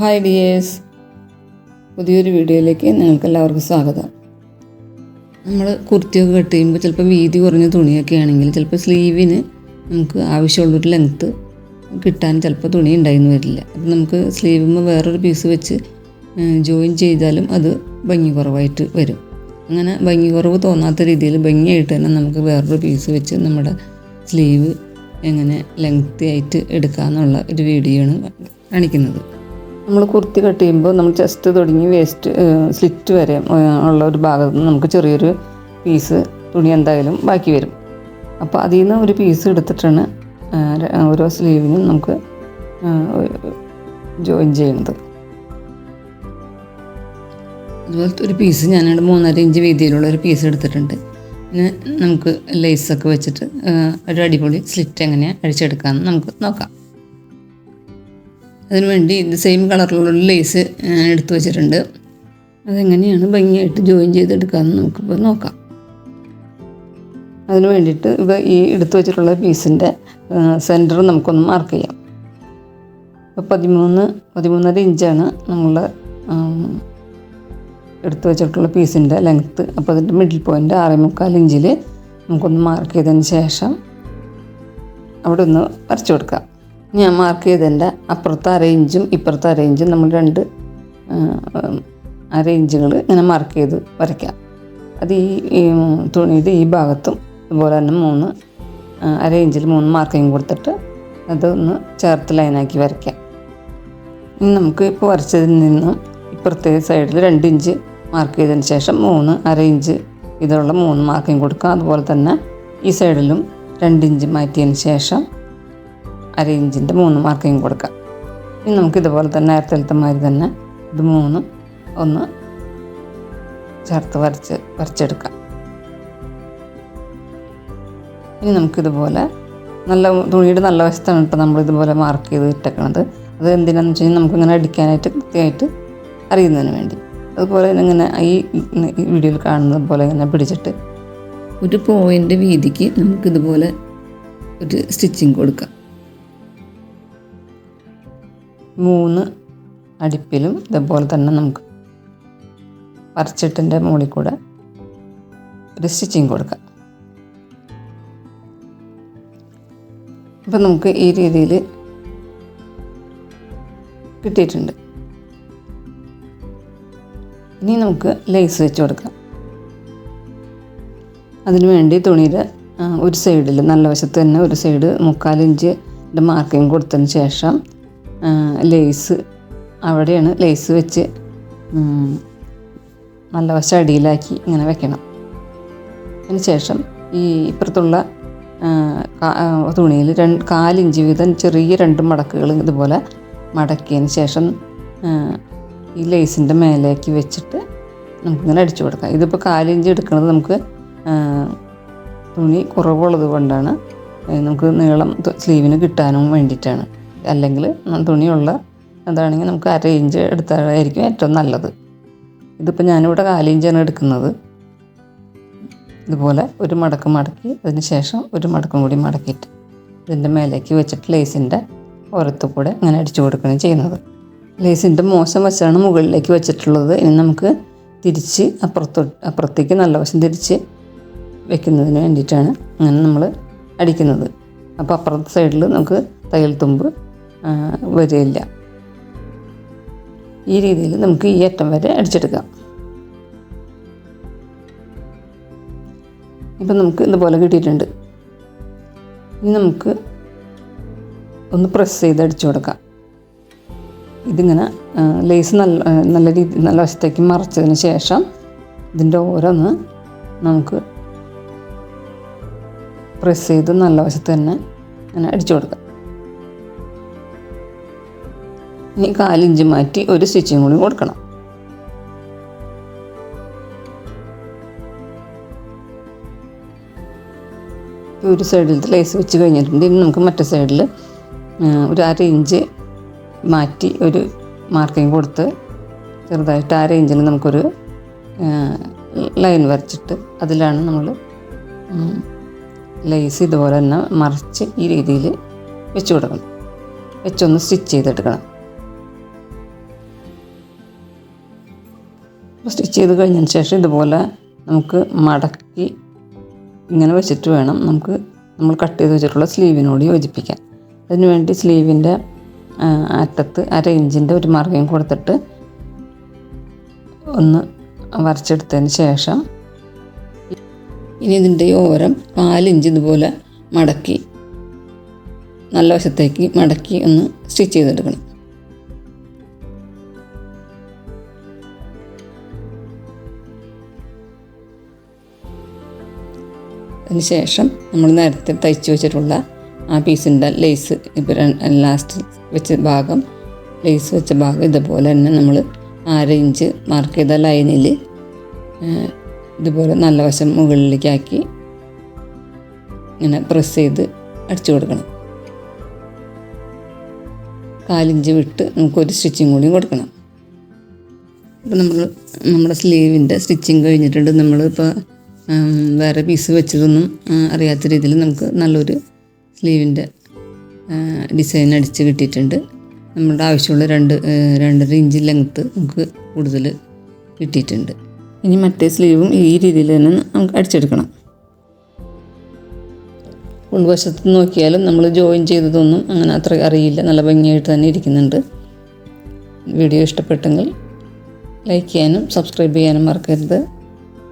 Hi dears പുതിയൊരു വീഡിയോയിലേക്ക് നിങ്ങൾക്ക് എല്ലാവർക്കും സ്വാഗതം. നമ്മൾ കുർത്തിയൊക്കെ കട്ട് ചെയ്യുമ്പോൾ ചിലപ്പോൾ വീതി കുറഞ്ഞ തുണിയൊക്കെ ആണെങ്കിൽ ചിലപ്പോൾ സ്ലീവിന് നമുക്ക് ആവശ്യമുള്ളൊരു ലെങ്ത്ത് കിട്ടാൻ ചിലപ്പോൾ തുണി ഉണ്ടായിരുന്നു വരില്ല. അപ്പം നമുക്ക് സ്ലീവുമ്പോൾ വേറൊരു പീസ് വെച്ച് ജോയിൻ ചെയ്താലും അത് ഭംഗി കുറവായിട്ട് വരും. അങ്ങനെ ഭംഗി കുറവ് തോന്നാത്ത രീതിയിൽ ഭംഗിയായിട്ട് തന്നെ നമുക്ക് വേറൊരു പീസ് വെച്ച് നമ്മുടെ സ്ലീവ് എങ്ങനെ ലെങ്ത്തി ആയിട്ട് എടുക്കാമെന്നുള്ള ഒരു വീഡിയോ ആണ് കാണിക്കുന്നത്. നമ്മൾ കുർത്തി കട്ട് ചെയ്യുമ്പോൾ നമ്മൾ ചെസ്റ്റ് തുടങ്ങി വേസ്റ്റ് സ്ലിറ്റ് വരെ ഉള്ള ഒരു ഭാഗത്ത് നിന്ന് നമുക്ക് ചെറിയൊരു പീസ് തുണി എന്തായാലും ബാക്കി വരും. അപ്പോൾ അതിൽ നിന്ന് ഒരു പീസ് എടുത്തിട്ടാണ് ഓരോ സ്ലീവിനും നമുക്ക് ജോയിൻ ചെയ്യുന്നത്. അതുപോലത്തെ ഒരു പീസ് ഞാനിവിടെ മൂന്നര ഇഞ്ച് വീതിയിലുള്ള ഒരു പീസ് എടുത്തിട്ടുണ്ട്. പിന്നെ നമുക്ക് ലേസൊക്കെ വെച്ചിട്ട് ഒരു അടിപൊളി സ്ലിറ്റ് എങ്ങനെയാണ് അഴിച്ചെടുക്കാമെന്ന് നമുക്ക് നോക്കാം. അതിനുവേണ്ടി ഇത് സെയിം കളറിലുള്ള ലേസ് എടുത്തു വെച്ചിട്ടുണ്ട്. അതെങ്ങനെയാണ് ഭംഗിയായിട്ട് ജോയിൻ ചെയ്തെടുക്കാമെന്ന് നമുക്കിപ്പോൾ നോക്കാം. അതിന് വേണ്ടിയിട്ട് ഇവ ഈ എടുത്തു വെച്ചിട്ടുള്ള പീസിന്റെ സെന്റർ നമുക്കൊന്ന് മാർക്ക് ചെയ്യാം. ഇപ്പോൾ പതിമൂന്ന് പതിമൂന്നര ഇഞ്ചാണ് നമ്മൾ എടുത്തു വെച്ചിട്ടുള്ള പീസിന്റെ ലെങ്ത്ത് അപ്പോൾ അതിന്റെ മിഡിൽ പോയിന്റ് ആറേ മുക്കാൽ ഇഞ്ചിൽ നമുക്കൊന്ന് മാർക്ക് ചെയ്തതിന് ശേഷം അവിടെ ഒന്ന് വരച്ചു കൊടുക്കാം. ഞാൻ മാർക്ക് ചെയ്തതിന്റെ അപ്പുറത്തെ അര ഇഞ്ചും ഇപ്പുറത്തെ അര ഇഞ്ചും നമ്മൾ രണ്ട് അറേഞ്ചുകൾ ഇങ്ങനെ മാർക്ക് ചെയ്ത് വരയ്ക്കാം. അത് ഈ തുണിയുടെ ഈ ഭാഗത്തും അതുപോലെ തന്നെ മൂന്ന് അര ഇഞ്ചിൽ മൂന്ന് മാർക്കിങ് കൊടുത്തിട്ട് അതൊന്ന് ചേർത്ത് ലൈനാക്കി വരയ്ക്കാം. ഇനി നമുക്ക് ഇപ്പോൾ വരച്ചതിൽ നിന്നും ഇപ്പുറത്തെ സൈഡിൽ രണ്ട് ഇഞ്ച് മാർക്ക് ചെയ്തതിന് ശേഷം മൂന്ന് അര ഇഞ്ച് ഇതുള്ള മൂന്ന് മാർക്കിങ് കൊടുക്കാം. അതുപോലെ തന്നെ ഈ സൈഡിലും രണ്ട് ഇഞ്ച് മാറ്റിയതിന് ശേഷം അര ഇഞ്ചിന്റെ മൂന്ന് മാർക്കിങ് കൊടുക്കാം. ഇനി നമുക്ക് ഇതുപോലെ തന്നെ നേരത്തെ മാതിരി തന്നെ ഇത് മൂന്നും ഒന്ന് ചേർത്ത് വരച്ച് വരച്ചെടുക്കാം. ഇനി നമുക്കിതുപോലെ നല്ല തുണിയുടെ നല്ല വശത്താണ് കേട്ടോ നമ്മൾ ഇതുപോലെ മാർക്ക് ചെയ്ത് ഇട്ടേക്കണത്. അത് എന്തിനാന്ന് വെച്ച് കഴിഞ്ഞാൽ നമുക്കിങ്ങനെ അടിക്കാനായിട്ട് കൃത്യമായിട്ട് അറിയുന്നതിന് വേണ്ടി. അതുപോലെ ഇങ്ങനെ ഈ വീഡിയോയിൽ കാണുന്നത് പോലെ ഇങ്ങനെ പിടിച്ചിട്ട് ഒരു പോയിന്റ് വീതിക്ക് നമുക്കിതുപോലെ ഒരു സ്റ്റിച്ചിങ് കൊടുക്കാം. മൂന്ന് അടിപ്പിലും ഇതുപോലെ തന്നെ നമുക്ക് പറിച്ചിട്ടിന്റെ മുകളിൽ കൂടെ ഒരു സ്റ്റിച്ചിങ് കൊടുക്കാം. അപ്പം നമുക്ക് ഈ രീതിയിൽ കിട്ടിയിട്ടുണ്ട്. ഇനി നമുക്ക് ലേസ് വെച്ച് കൊടുക്കാം. അതിനു വേണ്ടി തുണിയുടെ ഒരു സൈഡിൽ നല്ല വശത്ത് തന്നെ ഒരു സൈഡ് മുക്കാലിഞ്ച് മാർക്കിങ് കൊടുത്തതിന് ശേഷം ലേസ്. അവിടെയാണ് ലേസ് വെച്ച് നല്ല വശം അടിയിലാക്കി ഇങ്ങനെ വെക്കണം. അതിന് ശേഷം ഈ ഇപ്പുറത്തുള്ള തുണിയിൽ രണ്ട് കാലിഞ്ച് വീതം ചെറിയ രണ്ട് മടക്കുകൾ ഇതുപോലെ മടക്കിയതിന് ശേഷം ഈ ലേസിന്റെ മേലേക്ക് വെച്ചിട്ട് നമുക്കിങ്ങനെ അടിച്ചു കൊടുക്കാം. ഇതിപ്പോൾ കാലിഞ്ച് എടുക്കുന്നത് നമുക്ക് തുണി കുറവുള്ളത് കൊണ്ടാണ്. നമുക്ക് നീളം സ്ലീവിന് കിട്ടാനും വേണ്ടിയിട്ടാണ്. അല്ലെങ്കിൽ തുണിയുള്ള അതാണെങ്കിൽ നമുക്ക് അര ഇഞ്ച് എടുത്താലായിരിക്കും ഏറ്റവും നല്ലത്. ഇതിപ്പോൾ ഞാനിവിടെ കാലിഞ്ചാണ് എടുക്കുന്നത്. ഇതുപോലെ ഒരു മടക്ക് മടക്കി അതിന് ശേഷം ഒരു മടക്കും കൂടി മടക്കിയിട്ട് ഇതിന്റെ മേലേക്ക് വെച്ചിട്ട് ലേസിന്റെ ഓരത്തു കൂടെ ഇങ്ങനെ അടിച്ചു കൊടുക്കുകയാണ് ചെയ്യുന്നത്. ലേസിന്റെ മോശം വശമാണ് മുകളിലേക്ക് വെച്ചിട്ടുള്ളത്. ഇനി നമുക്ക് തിരിച്ച് അപ്പുറത്തോ അപ്പുറത്തേക്ക് നല്ല വശം തിരിച്ച് വെക്കുന്നതിന് വേണ്ടിയിട്ടാണ് അങ്ങനെ നമ്മൾ അടിക്കുന്നത്. അപ്പോൾ അപ്പുറത്തെ സൈഡിൽ നമുക്ക് തയ്യൽ തുമ്പ് വരികയില്ല. ഈ രീതിയിൽ നമുക്ക് ഈ അറ്റം വരെ അടിച്ചെടുക്കാം. ഇപ്പം നമുക്ക് ഇതുപോലെ കിട്ടിയിട്ടുണ്ട്. ഇനി നമുക്ക് ഒന്ന് പ്രസ് ചെയ്ത് അടിച്ചു കൊടുക്കാം. ഇതിങ്ങനെ ലേസ് നല്ല നല്ല രീതി നല്ല വശത്തേക്ക് മറച്ചതിന് ശേഷം ഇതിന്റെ ഓരോന്ന് നമുക്ക് പ്രസ് ചെയ്ത് നല്ല വശത്ത് തന്നെ അങ്ങനെ അടിച്ചു കൊടുക്കാം. ഇനി കാലിഞ്ച് മാറ്റി ഒരു സ്റ്റിച്ചിങ് കൂടി കൊടുക്കണം. ഒരു സൈഡിലത്തെ ലേസ് വെച്ച് കഴിഞ്ഞിട്ടുണ്ട്. ഇനി നമുക്ക് മറ്റേ സൈഡിൽ ഒരു അര ഇഞ്ച് മാറ്റി ഒരു മാർക്കിങ് കൊടുത്ത് ചെറുതായിട്ട് അര ഇഞ്ചിന് നമുക്കൊരു ലൈൻ വരച്ചിട്ട് അതിലാണ് നമ്മൾ ലേസ് ഇതുപോലെ തന്നെ മറിച്ച് ഈ രീതിയിൽ വെച്ച് കൊടുക്കണം. വെച്ചൊന്ന് സ്റ്റിച്ച് ചെയ്തെടുക്കണം. സ്റ്റിച്ച് ചെയ്ത് കഴിഞ്ഞതിന് ശേഷം ഇതുപോലെ നമുക്ക് മടക്കി ഇങ്ങനെ വെച്ചിട്ട് വേണം നമുക്ക് നമ്മൾ കട്ട് ചെയ്ത് വെച്ചിട്ടുള്ള സ്ലീവിനോട് യോജിപ്പിക്കാൻ. അതിനുവേണ്ടി സ്ലീവിന്റെ അറ്റത്ത് അര ഇഞ്ചിന്റെ ഒരു മറുകയും കൊടുത്തിട്ട് ഒന്ന് വരച്ചെടുത്തതിന് ശേഷം ഇനി ഇതിന്റെ ഓരം കാലിഞ്ച് ഇതുപോലെ മടക്കി നല്ല വശത്തേക്ക് മടക്കി ഒന്ന് സ്റ്റിച്ച് ചെയ്തെടുക്കണം. അതിന് ശേഷം നമ്മൾ നേരത്തെ തയ്ച്ച് വെച്ചിട്ടുള്ള ആ പീസിന്റെ ലേസ് ഇപ്പോൾ ലാസ്റ്റ് വെച്ച ഭാഗം ലേസ് വെച്ച ഭാഗം ഇതുപോലെ തന്നെ നമ്മൾ അര ഇഞ്ച് മാർക്ക് ചെയ്ത ലൈനിൽ ഇതുപോലെ നല്ല വശം മുകളിലേക്കാക്കി ഇങ്ങനെ പ്രസ് ചെയ്ത് അടിച്ചു കൊടുക്കണം. കാലിഞ്ച് വിട്ട് നമുക്കൊരു സ്റ്റിച്ചിങ് കൂടി കൊടുക്കണം. അപ്പോൾ നമ്മൾ നമ്മുടെ സ്ലീവിന്റെ സ്റ്റിച്ചിങ് കഴിഞ്ഞിട്ടുണ്ട്. നമ്മളിപ്പോൾ വേറെ പീസ് വെച്ചതൊന്നും അറിയാത്ത രീതിയിൽ നമുക്ക് നല്ലൊരു സ്ലീവിന്റെ ഡിസൈൻ അടിച്ച് കിട്ടിയിട്ടുണ്ട്. നമ്മുടെ ആവശ്യമുള്ള രണ്ട് രണ്ടര ഇഞ്ച് ലെങ്ത്ത് നമുക്ക് കൂടുതൽ കിട്ടിയിട്ടുണ്ട്. ഇനി മറ്റേ സ്ലീവും ഈ രീതിയിൽ തന്നെ നമുക്ക് അടിച്ചെടുക്കണം. ഉൾവശത്ത് നോക്കിയാലും നമ്മൾ ജോയിൻ ചെയ്തതൊന്നും അങ്ങനെ അത്ര അറിയില്ല. നല്ല ഭംഗിയായിട്ട് തന്നെ ഇരിക്കുന്നുണ്ട്. വീഡിയോ ഇഷ്ടപ്പെട്ടെങ്കിൽ ലൈക്ക് ചെയ്യാനും സബ്സ്ക്രൈബ് ചെയ്യാനും മറക്കരുത്.